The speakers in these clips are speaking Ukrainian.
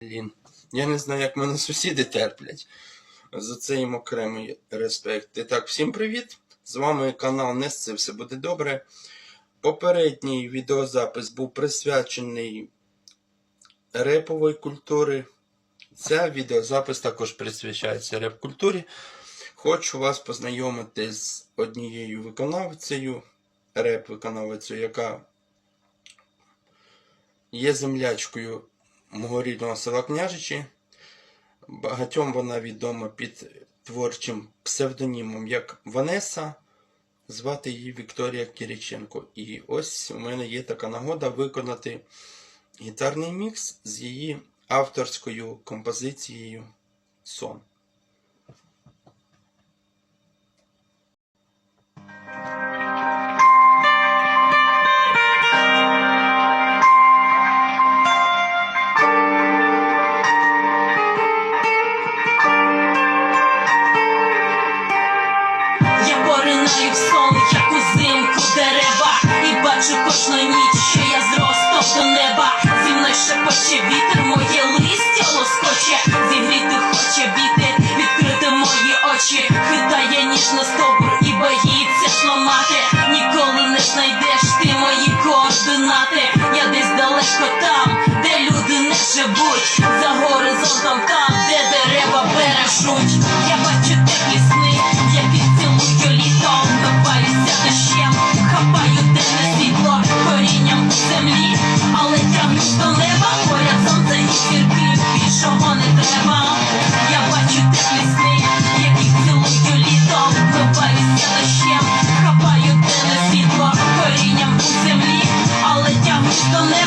Блін, я не знаю, як мене сусіди терплять. За це їм окремий респект. І так, всім привіт! З вами канал Несце все буде добре. Попередній відеозапис був присвячений репової культури. Ця відеозапис також присвячається реп-культурі. Хочу вас познайомити з однією виконавцею, реп-виконавицею, яка є землячкою мого рідного села Княжичі. Багатьом вона відома під творчим псевдонімом як Ванеса, звати її Вікторія Кіріченко. І ось у мене є така нагода виконати гітарний мікс з її авторською композицією Сон. оранжеві сони, як узимку дерева. І бачу кожну ніч, що я зросту до неба. Зі мною шепоче вітер, моє листя лоскоче, зігріти хоче вітер, відкрити мої очі, хитає ніж на сто. donde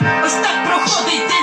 Ось так проходить.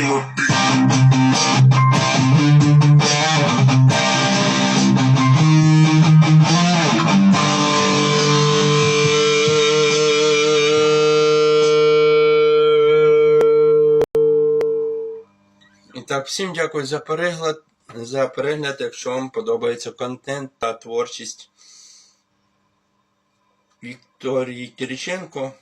І так, всім дякую за перегляд. За перегляд, якщо вам подобається контент та творчість Вікторії Кириченко.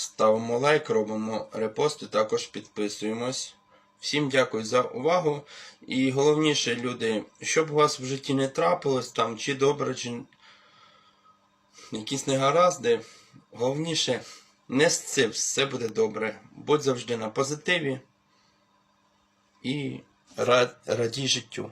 Ставимо лайк, робимо репости, також підписуємось. Всім дякую за увагу. І головніше, люди, щоб у вас в житті не трапилось там, чи добре, чи якісь негаразди. Головніше, не сцив, все буде добре. Будь завжди на позитиві і рад, радій життю.